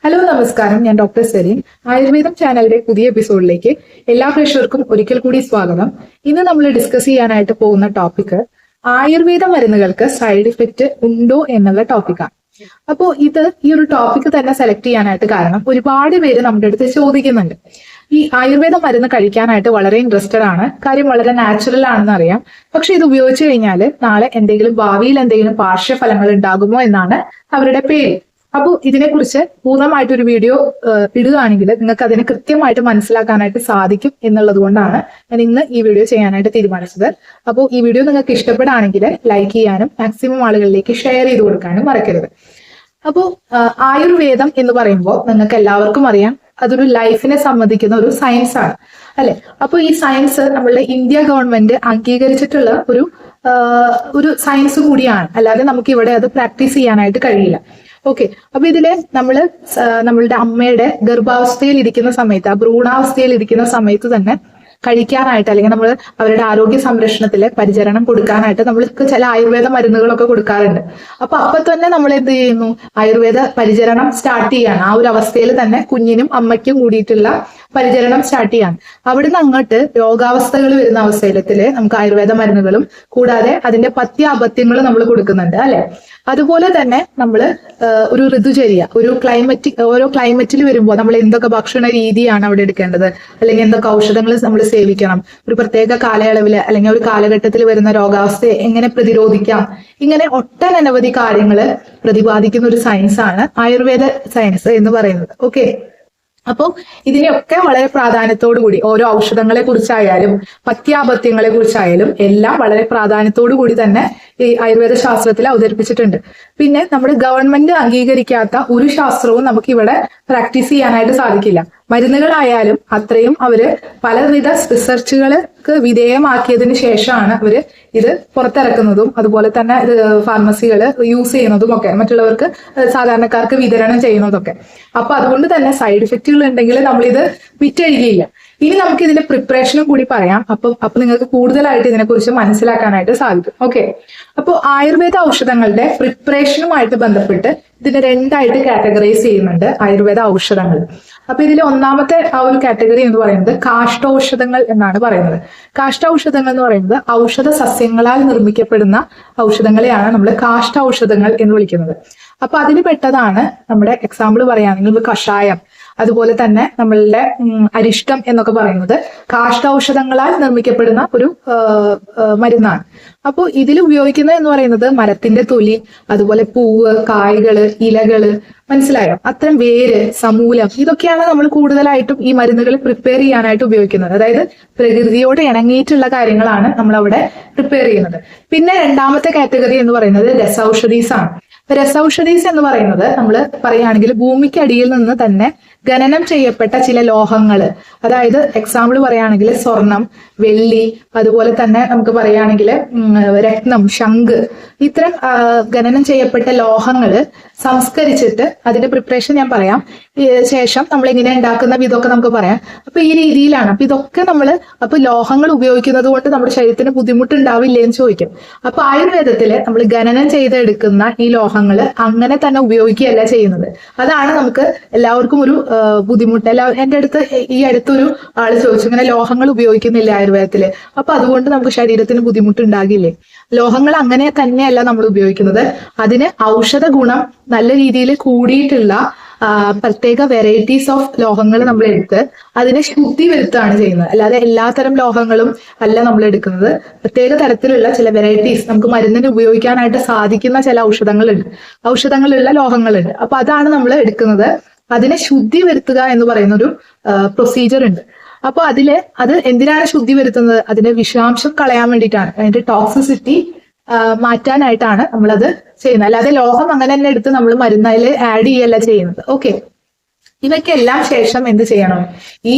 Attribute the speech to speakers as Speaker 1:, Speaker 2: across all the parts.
Speaker 1: Hello നമസ്കാരം. ഞാൻ doctor Celine ആയുർവേദം ചാനലിന്റെ പുതിയ എപ്പിസോഡിലേക്ക് എല്ലാ പ്രേക്ഷകർക്കും ഒരിക്കൽ കൂടി സ്വാഗതം. ഇന്ന് നമ്മൾ ഡിസ്കസ് ചെയ്യാനായിട്ട് പോകുന്ന ടോപ്പിക് ആയുർവേദ മരുന്നുകൾക്ക് സൈഡ് ഇഫക്റ്റ് ഉണ്ടോ എന്നുള്ള ടോപ്പിക്കാണ് അപ്പോൾ ഇത് ഈ ഒരു ടോപ്പിക് തന്നെ സെലക്ട് ചെയ്യാനായിട്ട് കാരണം ഒരുപാട് പേര് നമ്മുടെ അടുത്ത് ചോദിക്കുന്നുണ്ട്. ഈ ആയുർവേദ മരുന്ന് കഴിക്കാനായിട്ട് വളരെ ഇൻട്രസ്റ്റഡ് ആണ്. കാര്യം വളരെ നാച്ചുറൽ ആണെന്ന് അറിയാം. പക്ഷെ ഇത് ഉപയോഗിച്ചു കഴിഞ്ഞാൽ നാളെ എന്തെങ്കിലും ഭാവിയിൽ എന്തെങ്കിലും പാർശ്വഫലങ്ങൾ ഉണ്ടാകുമോ എന്നാണ് അവരുടെ പേര്. അപ്പോൾ ഇതിനെക്കുറിച്ച് പൂർണമായിട്ട് ഒരു വീഡിയോ ഇടുകയാണെങ്കിൽ നിങ്ങൾക്ക് അതിനെ കൃത്യമായിട്ട് മനസ്സിലാക്കാനായിട്ട് സാധിക്കും എന്നുള്ളത് കൊണ്ടാണ് ഞാൻ ഇന്ന് ഈ വീഡിയോ ചെയ്യാനായിട്ട് തീരുമാനിച്ചത്. അപ്പോൾ ഈ വീഡിയോ നിങ്ങൾക്ക് ഇഷ്ടപ്പെടുകയാണെങ്കിൽ ലൈക്ക് ചെയ്യാനും മാക്സിമം ആളുകളിലേക്ക് ഷെയർ ചെയ്ത് കൊടുക്കാനും മറക്കരുത്. അപ്പോൾ ആയുർവേദം എന്ന് പറയുമ്പോൾ നിങ്ങൾക്ക് എല്ലാവർക്കും അറിയാം അതൊരു ലൈഫിനെ സംബന്ധിക്കുന്ന ഒരു സയൻസ് ആണ് അല്ലെ? അപ്പോൾ ഈ സയൻസ് നമ്മളുടെ ഇന്ത്യ ഗവൺമെന്റ് അംഗീകരിച്ചിട്ടുള്ള ഒരു ഒരു സയൻസ് കൂടിയാണ്. അല്ലാതെ നമുക്ക് ഇവിടെ അത് പ്രാക്ടീസ് ചെയ്യാനായിട്ട് കഴിയില്ല. ഓക്കെ അപ്പൊ ഇതിൽ നമ്മൾ സ- നമ്മളുടെ അമ്മയുടെ ഗർഭാവസ്ഥയിൽ ഇരിക്കുന്ന സമയത്ത് ആ ഭ്രൂണാവസ്ഥയിൽ ഇരിക്കുന്ന സമയത്ത് തന്നെ കഴിക്കാനായിട്ട് അല്ലെങ്കിൽ നമ്മൾ അവരുടെ ആരോഗ്യ സംരക്ഷണത്തിൽ പരിചരണം കൊടുക്കാനായിട്ട് നമ്മൾക്ക് ചില ആയുർവേദ മരുന്നുകളൊക്കെ കൊടുക്കാറുണ്ട്. അപ്പൊ അപ്പൊ തന്നെ നമ്മൾ എന്ത് ചെയ്യുന്നു? ആയുർവേദ പരിചരണം സ്റ്റാർട്ട് ചെയ്യാണ്. ആ ഒരു അവസ്ഥയിൽ തന്നെ കുഞ്ഞിനും അമ്മയ്ക്കും കൂടിയിട്ടുള്ള പരിചരണം സ്റ്റാർട്ട് ചെയ്യാൻ അവിടുന്ന് അങ്ങോട്ട് രോഗാവസ്ഥകൾ വരുന്ന അവസ്ഥയിലത്തിൽ നമുക്ക് ആയുർവേദ മരുന്നുകളും കൂടാതെ അതിന്റെ പത്യാപത്യങ്ങളും നമ്മൾ കൊടുക്കുന്നുണ്ട് അല്ലെ? അതുപോലെ തന്നെ നമ്മൾ ഒരു ഋതുചര്യ ഒരു ക്ലൈമറ്റ് ഓരോ ക്ലൈമറ്റിൽ വരുമ്പോൾ നമ്മൾ എന്തൊക്കെ ഭക്ഷണ രീതിയാണ് അവിടെ എടുക്കേണ്ടത്? അല്ലെങ്കിൽ എന്തൊക്കെ ഔഷധങ്ങൾ നമ്മൾ സേവിക്കണം? ഒരു പ്രത്യേക കാലയളവിൽ അല്ലെങ്കിൽ ഒരു കാലഘട്ടത്തിൽ വരുന്ന രോഗാവസ്ഥയെ എങ്ങനെ പ്രതിരോധിക്കാം? ഇങ്ങനെ ഒട്ടനവധി കാര്യങ്ങൾ പ്രതിപാദിക്കുന്ന ഒരു സയൻസ് ആണ് ആയുർവേദ സയൻസ് എന്ന് പറയുന്നത്. ഓക്കെ അപ്പോൾ ഇതിനെയൊക്കെ വളരെ പ്രാധാന്യത്തോടു കൂടി ഓരോ ഔഷധങ്ങളെ കുറിച്ചായാലും പത്യാപത്യങ്ങളെ കുറിച്ചായാലും എല്ലാം വളരെ പ്രാധാന്യത്തോടു കൂടി തന്നെ ഈ ആയുർവേദ ശാസ്ത്രത്തിൽ അവതരിപ്പിച്ചിട്ടുണ്ട്. പിന്നെ നമ്മുടെ ഗവൺമെന്റ് അംഗീകരിക്കാത്ത ഒരു ശാസ്ത്രവും നമുക്ക് ഇവിടെ പ്രാക്ടീസ് ചെയ്യാനായിട്ട് സാധിക്കില്ല. മരുന്നുകളായാലും അത്രയും അവർ പലവിധ റിസർച്ചുകൾക്ക് വിധേയമാക്കിയതിന് ശേഷമാണ് അവർ ഇത് പുറത്തിറക്കുന്നതും അതുപോലെ തന്നെ ഇത് ഫാർമസികൾ യൂസ് ചെയ്യുന്നതും ഒക്കെ മറ്റുള്ളവർക്ക് സാധാരണക്കാർക്ക് വിതരണം ചെയ്യുന്നതൊക്കെ. അപ്പൊ അതുകൊണ്ട് തന്നെ സൈഡ് ഇഫക്റ്റുകൾ ഉണ്ടെങ്കിൽ നമ്മളിത് വിറ്റഴികയില്ല ഇനി നമുക്ക് ഇതിന്റെ പ്രിപ്പറേഷനും കൂടി പറയാം. അപ്പൊ അപ്പൊ നിങ്ങൾക്ക് കൂടുതലായിട്ട് ഇതിനെക്കുറിച്ച് മനസ്സിലാക്കാനായിട്ട് സാധിക്കും. ഓക്കെ അപ്പോൾ ആയുർവേദ ഔഷധങ്ങളുടെ പ്രിപ്പറേഷനുമായിട്ട് ബന്ധപ്പെട്ട് ഇതിനെ രണ്ടായിട്ട് കാറ്റഗറൈസ് ചെയ്യുന്നുണ്ട് ആയുർവേദ ഔഷധങ്ങൾ. അപ്പൊ ഇതിൽ ഒന്നാമത്തെ ആ ഒരു കാറ്റഗറി എന്ന് പറയുന്നത് കാഷ്ടൌഷധങ്ങൾ എന്നാണ് പറയുന്നത്. കാഷ്ടൌഷധങ്ങൾ എന്ന് പറയുന്നത് ഔഷധ സസ്യങ്ങളാൽ നിർമ്മിക്കപ്പെടുന്ന ഔഷധങ്ങളെയാണ് നമ്മൾ കാഷ്ടൌഷധങ്ങൾ എന്ന് വിളിക്കുന്നത്. അപ്പൊ അതിൽ പെട്ടതാണ് നമ്മുടെ എക്സാമ്പിൾ പറയുകയാണെങ്കിൽ കഷായം. അതുപോലെ തന്നെ നമ്മളുടെ അരിഷ്ടം എന്നൊക്കെ പറയുന്നത് കാഷ്ടൌഷധങ്ങളാൽ നിർമ്മിക്കപ്പെടുന്ന ഒരു മരുന്നാണ്. അപ്പോൾ ഇതിൽ ഉപയോഗിക്കുന്നത് എന്ന് പറയുന്നത് മരത്തിന്റെ തൊലി അതുപോലെ പൂവ് കായ്കൾ ഇലകൾ മനസ്സിലായോ? അത്തരം വേര് സമൂലം ഇതൊക്കെയാണ് നമ്മൾ കൂടുതലായിട്ടും ഈ മരുന്നുകൾ പ്രിപ്പയർ ചെയ്യാനായിട്ട് ഉപയോഗിക്കുന്നത്. അതായത് പ്രകൃതിയോട് ഇണങ്ങിയിട്ടുള്ള കാര്യങ്ങളാണ് നമ്മൾ അവിടെ പ്രിപ്പയർ ചെയ്യുന്നത്. പിന്നെ രണ്ടാമത്തെ കാറ്റഗറി എന്ന് പറയുന്നത് രസൌഷധീസ് ആണ് രസൌഷധീസ് എന്ന് പറയുന്നത് നമ്മൾ പറയുകയാണെങ്കിൽ ഭൂമിക്കടിയിൽ നിന്ന് തന്നെ ഖനനം ചെയ്യപ്പെട്ട ചില ലോഹങ്ങൾ അതായത് എക്സാമ്പിൾ പറയുകയാണെങ്കിൽ സ്വർണം വെള്ളി അതുപോലെ തന്നെ നമുക്ക് പറയുകയാണെങ്കിൽ രക്തം ശംഖ്. ഇത്തരം ഖനനം ചെയ്യപ്പെട്ട ലോഹങ്ങൾ സംസ്കരിച്ചിട്ട് അതിന്റെ പ്രിപ്പറേഷൻ ഞാൻ പറയാം. ശേഷം നമ്മൾ എങ്ങനെ ഉണ്ടാക്കുന്ന ഇതൊക്കെ നമുക്ക് പറയാം. അപ്പൊ ഈ രീതിയിലാണ്. അപ്പൊ ഇതൊക്കെ നമ്മൾ അപ്പൊ ലോഹങ്ങൾ ഉപയോഗിക്കുന്നത് കൊണ്ട് നമ്മുടെ ശരീരത്തിന് ബുദ്ധിമുട്ട് ഉണ്ടാവില്ല എന്ന് ചോദിക്കും. അപ്പൊ ആയുർവേദത്തിൽ നമ്മൾ ഖനനം ചെയ്തെടുക്കുന്ന ഈ ലോഹങ്ങൾ അങ്ങനെ തന്നെ ഉപയോഗിക്കുകയല്ല ചെയ്യുന്നത്. അതാണ് നമുക്ക് എല്ലാവർക്കും ഒരു ആ, ബുദ്ധിമുട്ട്. എല്ലാ എന്റെ അടുത്ത് ഈ അടുത്തൊരു ആൾ ചോദിച്ചു ഇങ്ങനെ ലോഹങ്ങൾ ഉപയോഗിക്കുന്നില്ല ആയുർവേദത്തിൽ? അപ്പൊ അതുകൊണ്ട് നമുക്ക് ശരീരത്തിന് ബുദ്ധിമുട്ട് ഉണ്ടാകില്ലേ ലോഹങ്ങൾ അങ്ങനെ തന്നെയല്ല നമ്മൾ ഉപയോഗിക്കുന്നത്. അതിന് ഔഷധ ഗുണം നല്ല രീതിയിൽ കൂടിയിട്ടുള്ള പ്രത്യേക വെറൈറ്റീസ് ഓഫ് ലോഹങ്ങൾ നമ്മൾ എടുത്ത് അതിനെ ശുദ്ധി വരുത്താണ് ചെയ്യുന്നത്. അല്ലാതെ എല്ലാത്തരം ലോഹങ്ങളും അല്ല നമ്മൾ എടുക്കുന്നത്. പ്രത്യേക തരത്തിലുള്ള ചില വെറൈറ്റീസ് നമുക്ക് മരുന്നിന് ഉപയോഗിക്കാനായിട്ട് സാധിക്കുന്ന ചില ഔഷധങ്ങളുണ്ട്. ഔഷധങ്ങളുള്ള ലോഹങ്ങളുണ്ട്. അപ്പൊ അതാണ് നമ്മൾ എടുക്കുന്നത്. അതിനെ ശുദ്ധി വരുത്തുക എന്ന് പറയുന്ന ഒരു പ്രൊസീജിയർ ഉണ്ട്. അപ്പൊ അതിൽ അത് എന്തിനാണ് ശുദ്ധി വരുത്തുന്നത്? അതിന്റെ വിഷാംശം കളയാൻ വേണ്ടിയിട്ടാണ്. അതിന്റെ ടോക്സിസിറ്റി മാറ്റാനായിട്ടാണ് നമ്മളത് ചെയ്യുന്നത്. അല്ലാതെ ലോഹം അങ്ങനെ തന്നെ എടുത്ത് നമ്മൾ മരുന്നതിൽ ആഡ് ചെയ്യല്ല ചെയ്യുന്നത്. ഓക്കെ ഇവയ്ക്കെല്ലാം ശേഷം എന്ത് ചെയ്യണം? ഈ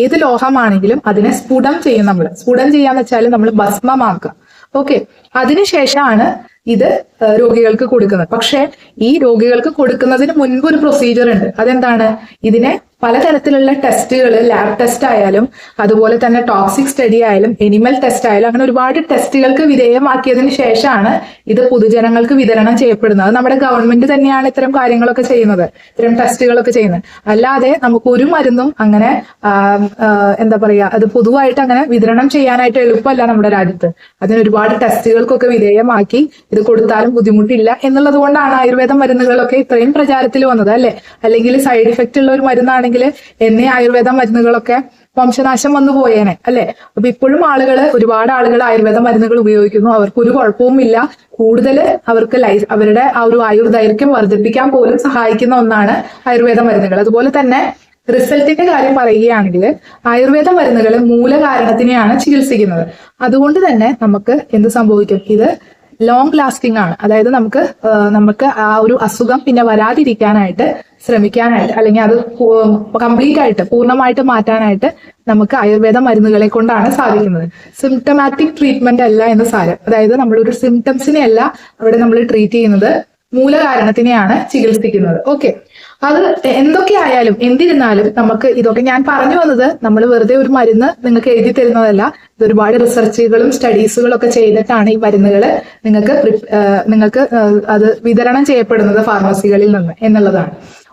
Speaker 1: ഏത് ലോഹമാണെങ്കിലും അതിനെ സ്ഫുടം ചെയ്യും നമ്മൾ സ്ഫുടം ചെയ്യാന്ന് വെച്ചാൽ നമ്മൾ ഭസ്മമാക്കുക. ഓക്കെ അതിനുശേഷമാണ് ഇത് രോഗികൾക്ക് കൊടുക്കുന്നത്. പക്ഷേ ഈ രോഗികൾക്ക് കൊടുക്കുന്നതിന് മുൻപ് ഒരു പ്രൊസീജിയർ ഉണ്ട്. അതെന്താണ്? ഇതിനെ പലതരത്തിലുള്ള ടെസ്റ്റുകൾ ലാബ് ടെസ്റ്റ് ആയാലും അതുപോലെ തന്നെ ടോക്സിക് സ്റ്റഡി ആയാലും എനിമൽ ടെസ്റ്റ് ആയാലും അങ്ങനെ ഒരുപാട് ടെസ്റ്റുകൾക്ക് വിധേയമാക്കിയതിന് ശേഷമാണ് ഇത് പൊതുജനങ്ങൾക്ക് വിതരണം ചെയ്യപ്പെടുന്നത്. നമ്മുടെ ഗവൺമെന്റ് തന്നെയാണ് ഇത്തരം കാര്യങ്ങളൊക്കെ ചെയ്യുന്നത്. ഇത്തരം ടെസ്റ്റുകളൊക്കെ ചെയ്യുന്നത്. അല്ലാതെ നമുക്ക് ഒരു മരുന്നും അങ്ങനെ എന്താ പറയാ അത് പൊതുവായിട്ട് അങ്ങനെ വിതരണം ചെയ്യാനായിട്ട് എളുപ്പമല്ല നമ്മുടെ രാജ്യത്ത്. അതിന് ഒരുപാട് ടെസ്റ്റുകൾക്കൊക്കെ വിധേയമാക്കി ഇത് കൊടുത്താലും ബുദ്ധിമുട്ടില്ല എന്നുള്ളത് കൊണ്ടാണ് ആയുർവേദ മരുന്നുകളൊക്കെ ഇത്രയും പ്രചാരത്തിൽ വന്നത് അല്ലെ? അല്ലെങ്കിൽ സൈഡ് ഇഫക്റ്റ് ഉള്ള ഒരു മരുന്നാണെങ്കിൽ എന്നേ ആയുർവേദ മരുന്നുകളൊക്കെ വംശനാശം വന്നു പോയേനെ അല്ലെ? അപ്പൊ ഇപ്പോഴും ആളുകൾ ഒരുപാട് ആളുകൾ ആയുർവേദ മരുന്നുകൾ ഉപയോഗിക്കുന്നു. അവർക്ക് ഒരു കുഴപ്പവും ഇല്ല കൂടുതൽ അവർക്ക് ലൈഫ് അവരുടെ ആ ഒരു ആയുർദൈർഘ്യം വർദ്ധിപ്പിക്കാൻ പോലും സഹായിക്കുന്ന ഒന്നാണ് ആയുർവേദ മരുന്നുകൾ. അതുപോലെ തന്നെ റിസൾട്ടിന്റെ കാര്യം പറയുകയാണെങ്കിൽ ആയുർവേദ മരുന്നുകൾ മൂലകാരണത്തിനെയാണ് ചികിത്സിക്കുന്നത്. അതുകൊണ്ട് തന്നെ നമുക്ക് എന്ത് സംഭവിക്കും? ഇത് ലോങ് ലാസ്റ്റിംഗ് ആണ്. അതായത് നമുക്ക് നമുക്ക് ആ ഒരു അസുഖം പിന്നെ വരാതിരിക്കാനായിട്ട് ശ്രമിക്കാനായിട്ട് അല്ലെങ്കിൽ അത് കംപ്ലീറ്റ് ആയിട്ട് പൂർണമായിട്ട് മാറ്റാനായിട്ട് നമുക്ക് ആയുർവേദ മരുന്നുകളെ കൊണ്ടാണ് സാധിക്കുന്നത്. സിംറ്റമാറ്റിക് ട്രീറ്റ്മെന്റ് അല്ല എന്ന് സാരം. അതായത് നമ്മളൊരു സിംറ്റംസിനെ അല്ല അവിടെ നമ്മൾ ട്രീറ്റ് ചെയ്യുന്നത്. മൂലകാരണത്തിനെയാണ് ചികിത്സിക്കുന്നത്. ഓക്കെ അത് എന്തൊക്കെ ആയാലും എന്തിരുന്നാലും നമുക്ക് ഇതൊക്കെ ഞാൻ പറഞ്ഞു വന്നത് നമ്മൾ വെറുതെ ഒരു മരുന്ന് നിങ്ങൾക്ക് എഴുതി തരുന്നതല്ല. ഇത് ഒരുപാട് റിസർച്ചുകളും സ്റ്റഡീസുകളും ഒക്കെ ചെയ്തിട്ടാണ് ഈ മരുന്നുകൾ നിങ്ങൾക്ക് നിങ്ങൾക്ക് അത് വിതരണം ചെയ്യപ്പെടുന്നത് ഫാർമസികളിൽ നിന്ന് എന്നുള്ളതാണ്.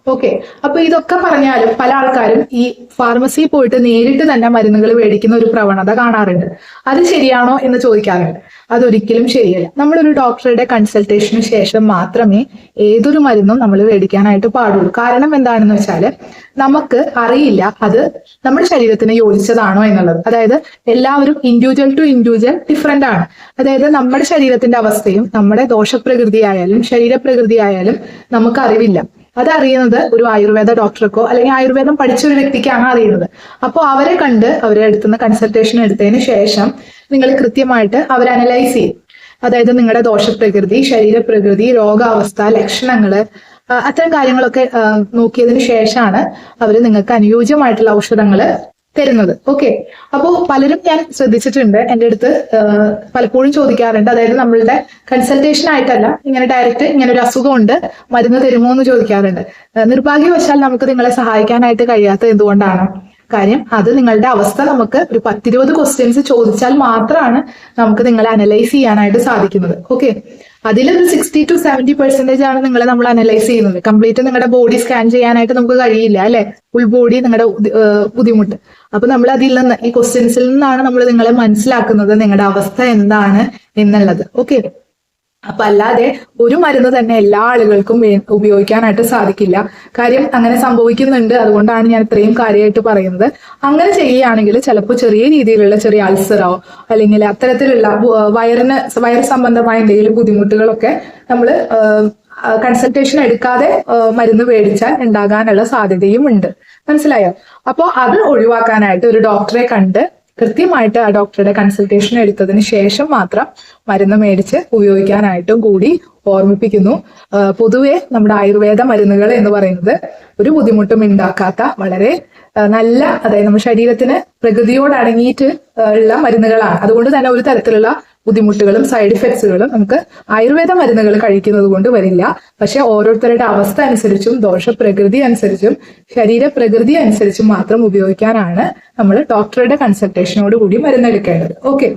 Speaker 1: ഓക്കെ അപ്പൊ ഇതൊക്കെ പറഞ്ഞാലും പല ആൾക്കാരും ഈ ഫാർമസിയിൽ പോയിട്ട് നേരിട്ട് തന്നെ മരുന്നുകൾ മേടിക്കുന്ന ഒരു പ്രവണത കാണാറുണ്ട്. അത് ശരിയാണോ എന്ന് ചോദിക്കാറുണ്ട്. അതൊരിക്കലും ശരിയല്ല. നമ്മളൊരു ഡോക്ടറുടെ കൺസൾട്ടേഷന് ശേഷം മാത്രമേ ഏതൊരു മരുന്നും നമ്മൾ മേടിക്കാനായിട്ട് പാടുള്ളൂ. കാരണം എന്താണെന്ന് വെച്ചാൽ നമുക്ക് അറിയില്ല അത് നമ്മുടെ ശരീരത്തിന് യോജിച്ചതാണോ എന്നുള്ളത്. അതായത് എല്ലാവരും ഇൻഡിവിജ്വൽ ടു ഇൻഡിവിജ്വൽ ഡിഫറെന്റ് ആണ്. അതായത് നമ്മുടെ ശരീരത്തിന്റെ അവസ്ഥയും നമ്മുടെ ദോഷപ്രകൃതി ആയാലും ശരീരപ്രകൃതി ആയാലും നമുക്ക് അറിവില്ല. അതറിയുന്നത് ഒരു ആയുർവേദ ഡോക്ടർക്കോ അല്ലെങ്കിൽ ആയുർവേദം പഠിച്ച ഒരു വ്യക്തിക്കാണ് അറിയുന്നത്. അപ്പോൾ അവരെ കണ്ട് അവരെ അടുത്തുനിന്ന് കൺസൾട്ടേഷൻ എടുത്തതിന് ശേഷം നിങ്ങൾ കൃത്യമായിട്ട് അവർ അനലൈസ് ചെയ്യും. അതായത് നിങ്ങളുടെ ദോഷപ്രകൃതി ശരീരപ്രകൃതി രോഗാവസ്ഥ ലക്ഷണങ്ങൾ അത്തരം കാര്യങ്ങളൊക്കെ നോക്കിയതിന് ശേഷമാണ് അവർ നിങ്ങൾക്ക് അനുയോജ്യമായിട്ടുള്ള ഔഷധങ്ങൾ തരുന്നത്. ഓക്കെ അപ്പോൾ പലരും ഞാൻ ശ്രദ്ധിച്ചിട്ടുണ്ട് എന്റെ അടുത്ത് പലപ്പോഴും ചോദിക്കാറുണ്ട്. അതായത് നമ്മളുടെ കൺസൾട്ടേഷൻ ആയിട്ടല്ല ഇങ്ങനെ ഡയറക്റ്റ് ഇങ്ങനെ ഒരു അസുഖമുണ്ട് മരുന്ന് തരുമോ എന്ന് ചോദിക്കാറുണ്ട് നിർഭാഗ്യവശാൽ നമുക്ക് നിങ്ങളെ സഹായിക്കാനായിട്ട് കഴിയാത്തത് എന്തുകൊണ്ടാണ്? കാര്യം അത് നിങ്ങളുടെ അവസ്ഥ നമുക്ക് ഒരു പത്തിരുപത് ക്വസ്റ്റ്യൻസ് ചോദിച്ചാൽ മാത്രമാണ് നമുക്ക് നിങ്ങളെ അനലൈസ് ചെയ്യാനായിട്ട് സാധിക്കുന്നത്. ഓക്കെ അതിലൊരു സിക്സ്റ്റി ടു സെവന്റി പെർസെന്റേജ് ആണ് നിങ്ങളെ നമ്മൾ അനലൈസ് ചെയ്യുന്നത്. കംപ്ലീറ്റ് നിങ്ങളുടെ ബോഡി സ്കാൻ ചെയ്യാനായിട്ട് നമുക്ക് കഴിയില്ല അല്ലെ? ഫുൾ ബോഡി നിങ്ങളുടെ ബുദ്ധിമുട്ട്. അപ്പൊ നമ്മൾ അതിൽ നിന്ന് ഈ ക്വസ്റ്റ്യൻസിൽ നിന്നാണ് നമ്മൾ നിങ്ങളെ മനസ്സിലാക്കുന്നത് നിങ്ങളുടെ അവസ്ഥ എന്താണ് എന്നുള്ളത്. ഓക്കെ അപ്പൊ അല്ലാതെ ഒരു മരുന്ന് തന്നെ എല്ലാ ആളുകൾക്കും ഉപയോഗിക്കാനായിട്ട് സാധിക്കില്ല. കാര്യം അങ്ങനെ സംഭവിക്കുന്നുണ്ട്. അതുകൊണ്ടാണ് ഞാൻ ഇത്രയും കാര്യമായിട്ട് പറയുന്നത്. അങ്ങനെ ചെയ്യുകയാണെങ്കിൽ ചിലപ്പോൾ ചെറിയ രീതിയിലുള്ള ചെറിയ അൾസറോ അല്ലെങ്കിൽ അത്തരത്തിലുള്ള വയറിന് വയർ സംബന്ധമായ എന്തെങ്കിലും ബുദ്ധിമുട്ടുകളൊക്കെ നമ്മൾ കൺസൾട്ടേഷൻ എടുക്കാതെ മരുന്ന് മേടിച്ചാൽ ഉണ്ടാകാനുള്ള സാധ്യതയും ഉണ്ട്. മനസ്സിലായോ? അപ്പോൾ അത് ഒഴിവാക്കാനായിട്ട് ഒരു ഡോക്ടറെ കണ്ട് കൃത്യമായിട്ട് ആ ഡോക്ടറുടെ കൺസൾട്ടേഷൻ എടുത്തതിന് ശേഷം മാത്രം മരുന്ന് മേടിച്ച് ഉപയോഗിക്കാനായിട്ടും കൂടി ഓർമ്മിപ്പിക്കുന്നു. പൊതുവെ നമ്മുടെ ആയുർവേദ മരുന്നുകൾ എന്ന് പറയുന്നത് ഒരു ബുദ്ധിമുട്ടും ഉണ്ടാക്കാത്ത വളരെ നല്ല അതായത് നമ്മുടെ ശരീരത്തിന് പ്രകൃതിയോട് അടങ്ങിയിട്ട് ഉള്ള മരുന്നുകളാണ്. അതുകൊണ്ട് തന്നെ ഒരു തരത്തിലുള്ള ബുദ്ധിമുട്ടുകളും സൈഡ് ഇഫക്ട്സുകളും നമുക്ക് ആയുർവേദ മരുന്നുകൾ കഴിക്കുന്നത് കൊണ്ട് വരില്ല. പക്ഷെ ഓരോരുത്തരുടെ അവസ്ഥ അനുസരിച്ചും ദോഷപ്രകൃതി അനുസരിച്ചും ശരീരപ്രകൃതി അനുസരിച്ചും മാത്രം ഉപയോഗിക്കാനാണ് നമ്മൾ ഡോക്ടറുടെ കൺസൾട്ടേഷനോട് കൂടി മരുന്നെടുക്കേണ്ടത്. ഓക്കെ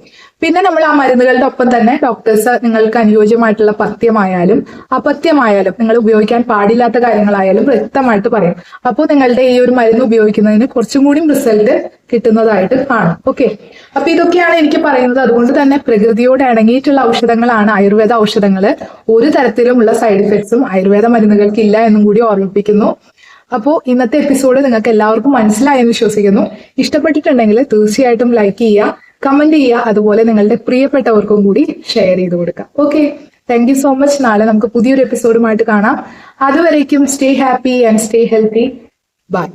Speaker 1: പിന്നെ നമ്മൾ ആ മരുന്നുകളുടെ ഒപ്പം തന്നെ ഡോക്ടേഴ്സ് നിങ്ങൾക്ക് അനുയോജ്യമായിട്ടുള്ള പഥ്യമായാലും അപഥ്യമായാലും നിങ്ങൾ ഉപയോഗിക്കാൻ പാടില്ലാത്ത കാര്യങ്ങളായാലും വ്യക്തമായിട്ട് പറയും. അപ്പോൾ നിങ്ങളുടെ ഈ ഒരു മരുന്ന് ഉപയോഗിക്കുന്നതിന് കുറച്ചും കൂടി റിസൾട്ട് കിട്ടുന്നതായിട്ട് കാണും. ഓക്കെ അപ്പൊ ഇതൊക്കെയാണ് എനിക്ക് പറയുന്നത്. അതുകൊണ്ട് തന്നെ പ്രകൃതിയോട് ഇണങ്ങിയിട്ടുള്ള ഔഷധങ്ങളാണ് ആയുർവേദ ഔഷധങ്ങൾ ഒരു തരത്തിലുമുള്ള സൈഡ് ഇഫക്ട്സും ആയുർവേദ മരുന്നുകൾക്ക് ഇല്ല എന്നും കൂടി ഓർമ്മിപ്പിക്കുന്നു. അപ്പോൾ ഇന്നത്തെ എപ്പിസോഡ് നിങ്ങൾക്ക് എല്ലാവർക്കും മനസ്സിലായെന്ന് വിശ്വസിക്കുന്നു. ഇഷ്ടപ്പെട്ടിട്ടുണ്ടെങ്കിൽ തീർച്ചയായിട്ടും ലൈക്ക് ചെയ്യുക. കമന്റ് ചെയ്യുക. അതുപോലെ നിങ്ങളുടെ പ്രിയപ്പെട്ടവർക്കും കൂടി ഷെയർ ചെയ്ത് കൊടുക്കുക. Okay thank you so much നാളെ നമുക്ക് പുതിയൊരു എപ്പിസോഡുമായിട്ട് കാണാം. അതുവരേക്കും stay happy and stay healthy bye